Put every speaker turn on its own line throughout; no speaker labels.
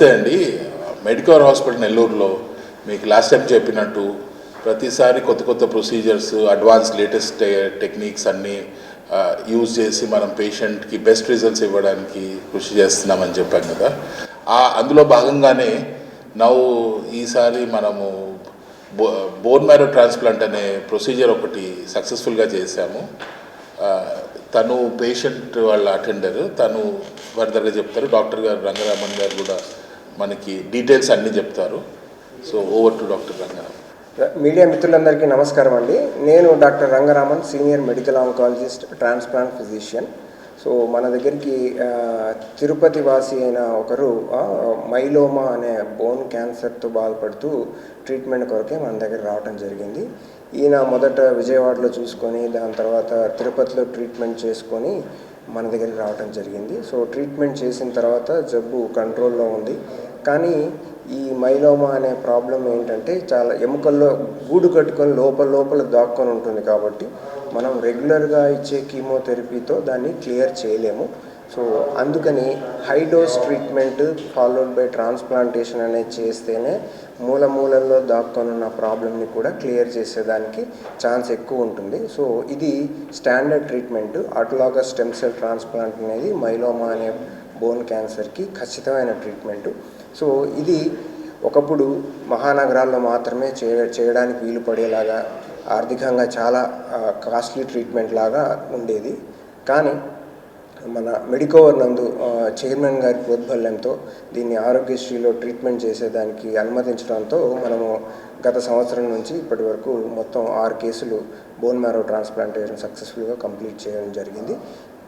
నమస్తే అండి. Medicover hospital నెల్లూరులో మీకు లాస్ట్ టైం చెప్పినట్టు ప్రతిసారి కొత్త కొత్త ప్రొసీజర్స్ అడ్వాన్స్ లేటెస్ట్ టెక్నిక్స్ అన్నీ యూజ్ చేసి మనం పేషెంట్కి బెస్ట్ రిజల్ట్స్ ఇవ్వడానికి కృషి చేస్తున్నామని చెప్పాం కదా. ఆ అందులో భాగంగానే నవ్వు ఈసారి మనము బో బోన్ మ్యారో ట్రాన్స్ప్లాంట్ అనే ప్రొసీజర్ ఒకటి సక్సెస్ఫుల్గా చేశాము. తను పేషెంట్ వాళ్ళ అటెండర్ తను ఫర్దర్గా చెప్తారు. డాక్టర్ గారు రంగరామన్ గారు కూడా మనకి డీటెయిల్స్ అన్నీ చెప్తారు. So over to doctor Rangaram
media మిత్రులందరికీ నమస్కారం అండి. నేను doctor Rangaraman senior medical oncologist transplant physician so మన దగ్గరికి తిరుపతి వాసి అయిన ఒకరు మైలోమా అనే బోన్ క్యాన్సర్తో బాధపడుతూ ట్రీట్మెంట్ కొరకే మన దగ్గర రావటం జరిగింది. ఈయన మొదట విజయవాడలో చూసుకొని దాని తర్వాత తిరుపతిలో ట్రీట్మెంట్ చేసుకొని మన దగ్గరికి రావటం జరిగింది. సో ట్రీట్మెంట్ చేసిన తర్వాత జబ్బు కంట్రోల్లో ఉంది. కానీ ఈ మైలోమా అనే ప్రాబ్లం ఏంటంటే చాలా ఎముకల్లో గూడు కట్టుకొని లోపల లోపల దాక్కొని ఉంటుంది కాబట్టి మనం రెగ్యులర్గా ఇచ్చే కీమోథెరపీతో దాన్ని క్లియర్ చేయలేము. సో అందుకని high dose treatment followed by transplantation అనేది చేస్తేనే మూల మూలల్లో దాక్కొని ఉన్న ప్రాబ్లమ్ని కూడా క్లియర్ చేసేదానికి ఛాన్స్ ఎక్కువ ఉంటుంది. సో ఇది స్టాండర్డ్ ట్రీట్మెంట్ అటులాగా స్టెమ్ సెల్ ట్రాన్స్ప్లాంట్ అనేది మైలోమా అనే బోన్ క్యాన్సర్కి ఖచ్చితమైన ట్రీట్మెంటు సో ఇది ఒకప్పుడు మహానగరాల్లో మాత్రమే చేయ చేయడానికి వీలు పడేలాగా ఆర్థికంగా చాలా కాస్ట్లీ ట్రీట్మెంట్ లాగా ఉండేది. కానీ మన మెడికోవర్ నందు చైర్మన్ గారి ప్రోద్బల్యంతో దీన్ని ఆరోగ్యశ్రీలో ట్రీట్మెంట్ చేసేదానికి అనుమతించడంతో మనము గత సంవత్సరం నుంచి ఇప్పటి వరకు మొత్తం ఆరు కేసులు బోన్ మ్యారో ట్రాన్స్ప్లాంటేషన్ సక్సెస్ఫుల్గా కంప్లీట్ చేయడం జరిగింది.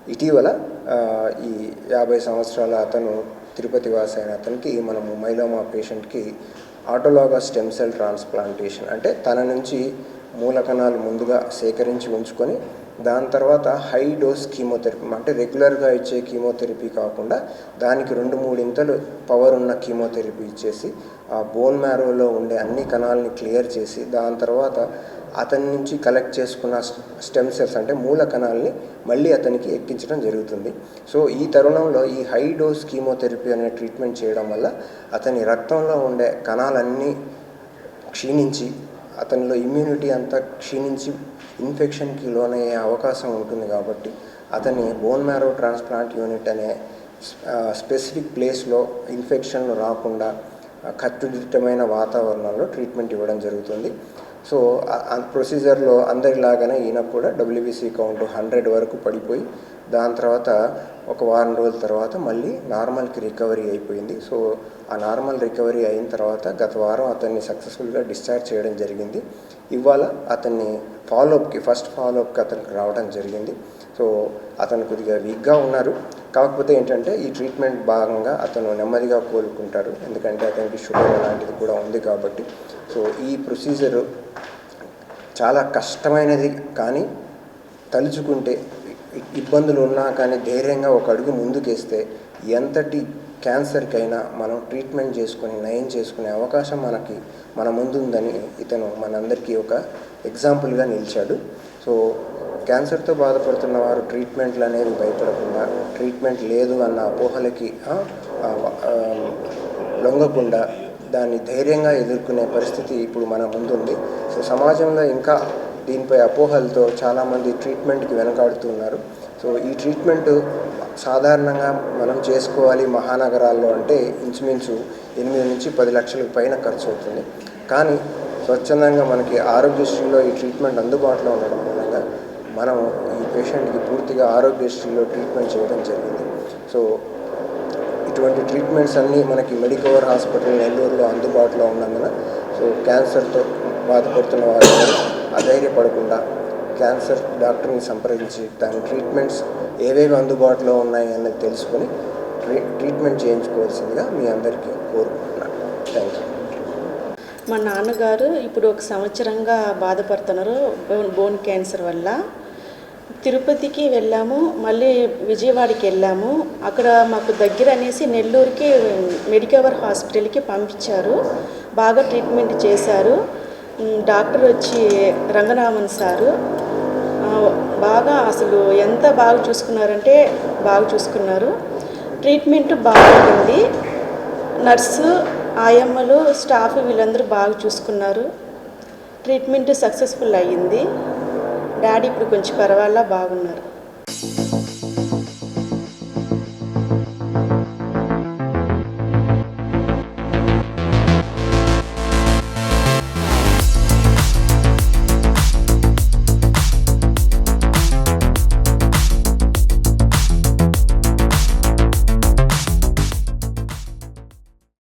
ఇటీవల ఈ యాభై సంవత్సరాల అతను తిరుపతి వాసి అయిన అతనికి మనము మైలోమా పేషెంట్కి ఆటోలాగా స్టెమ్ సెల్ ట్రాన్స్ప్లాంటేషన్ అంటే తన నుంచి మూలకణాలు ముందుగా సేకరించి ఉంచుకొని దాని తర్వాత హై డోస్ కీమోథెరపీ అంటే రెగ్యులర్గా ఇచ్చే కీమోథెరపీ కాకుండా దానికి రెండు మూడింతలు పవర్ ఉన్న కీమోథెరపీ ఇచ్చేసి ఆ బోన్ మ్యారోలో ఉండే అన్ని కణాలని క్లియర్ చేసి దాని తర్వాత అతని నుంచి కలెక్ట్ చేసుకున్న స్టెమ్ సెల్స్ అంటే మూల కణాలని మళ్ళీ అతనికి ఎక్కించడం జరుగుతుంది. సో ఈ తరుణంలో ఈ హై డోస్ కీమోథెరపీ అనే ట్రీట్మెంట్ చేయడం వల్ల అతని రక్తంలో ఉండే కణాలన్నీ క్షీణించి అతనిలో ఇమ్యూనిటీ అంతా క్షీణించి ఇన్ఫెక్షన్కి లోనయ్యే అవకాశం ఉంటుంది కాబట్టి అతని బోన్ మ్యారో ట్రాన్స్ప్లాంట్ యూనిట్ అనే స్పెసిఫిక్ ప్లేస్లో ఇన్ఫెక్షన్లు రాకుండా ఆ, కట్టుదిట్టమైన వాతావరణంలో ట్రీట్మెంట్ ఇవ్వడం జరుగుతుంది. సో ప్రొసీజర్లో అందరిలాగానే ఈయన కూడా డబ్ల్యూబీసీ కౌంట్ హండ్రెడ్ వరకు పడిపోయి దాని తర్వాత ఒక వారం రోజుల తర్వాత మళ్ళీ నార్మల్కి రికవరీ అయిపోయింది. సో ఆ నార్మల్ రికవరీ అయిన తర్వాత గత వారం అతన్ని సక్సెస్ఫుల్గా డిశ్చార్జ్ చేయడం జరిగింది. ఇవాళ అతన్ని ఫాలోఅప్కి ఫస్ట్ ఫాలోఅప్కి అతనికి రావడం జరిగింది. సో అతను కొద్దిగా వీక్గా ఉన్నారు. కాకపోతే ఏంటంటే ఈ ట్రీట్మెంట్ భాగంగా అతను నెమ్మదిగా కోలుకుంటారు ఎందుకంటే అతనికి షుగర్ లాంటిది కూడా ఉంది కాబట్టి. సో ఈ ప్రొసీజర్ చాలా కష్టమైనది కానీ తలుచుకుంటే ఇబ్బందులు ఉన్నా కానీ ధైర్యంగా ఒక అడుగు ముందుకేస్తే ఎంతటి క్యాన్సర్కైనా మనం ట్రీట్మెంట్ చేసుకొని నయం చేసుకునే అవకాశం మనకి మన ముందుందని ఇతను మనందరికీ ఒక ఎగ్జాంపుల్గా నిలిచాడు. సో క్యాన్సర్తో బాధపడుతున్న వారు ట్రీట్మెంట్లు అనేవి భయపడకుండా ట్రీట్మెంట్ లేదు అన్న అపోహలకి లొంగకుండా దాన్ని ధైర్యంగా ఎదుర్కొనే పరిస్థితి ఇప్పుడు మన ముందుంది. సో సమాజంలో ఇంకా దీనిపై అపోహలతో చాలామంది ట్రీట్మెంట్కి వెనకాడుతున్నారు సో ఈ ట్రీట్మెంట్ సాధారణంగా మనం చేసుకోవాలి మహానగరాల్లో అంటే ఇంచుమించు ఎనిమిది నుంచి పది లక్షల పైన ఖర్చు అవుతుంది కానీ స్వచ్ఛందంగా మనకి ఆరోగ్యశ్రీలో ఈ ట్రీట్మెంట్ అందుబాటులో ఉండడం మూలంగా మనం ఈ పేషెంట్కి పూర్తిగా ఆరోగ్యశ్రీలో ట్రీట్మెంట్ చేయడం జరిగింది. సో ఇటువంటి ట్రీట్మెంట్స్ అన్నీ మనకి మెడికవర్ హాస్పిటల్ నెల్లూరులో అందుబాటులో ఉన్నందున సో క్యాన్సర్తో బాధపడుతున్న వారు అధైర్యపడకుండా క్యాన్సర్ డాక్టర్ని సంప్రదించి దాని ట్రీట్మెంట్స్ ఏవేవి అందుబాటులో ఉన్నాయి అన్నది తెలుసుకొని ట్రీ ట్రీట్మెంట్ చేయించుకోవాల్సిందిగా మీ అందరికీ కోరుకుంటున్నాను. థ్యాంక్ యూ
మా నాన్నగారు ఇప్పుడు ఒక సంవత్సరంగా బాధపడుతున్నారు బోన్ బోన్ క్యాన్సర్ వల్ల. తిరుపతికి వెళ్ళాము మళ్ళీ విజయవాడకి వెళ్ళాము. అక్కడ మాకు దగ్గర అనేసి నెల్లూరుకి మెడికవర్ హాస్పిటల్కి పంపించారు. బాగా ట్రీట్మెంట్ చేశారు. డాక్టర్ వచ్చి రంగనామన్ సారు. బాగా అసలు ఎంత బాగా చూసుకున్నారంటే బాగా చూసుకున్నారు. ట్రీట్మెంట్ బాగుంది. నర్సు ఆయమ్మలు స్టాఫ్ వీళ్ళందరూ బాగా చూసుకున్నారు. ట్రీట్మెంట్ సక్సెస్ఫుల్ అయ్యింది. డాడీ ఇప్పుడు కొంచెం పర్వాలా బాగున్నారు.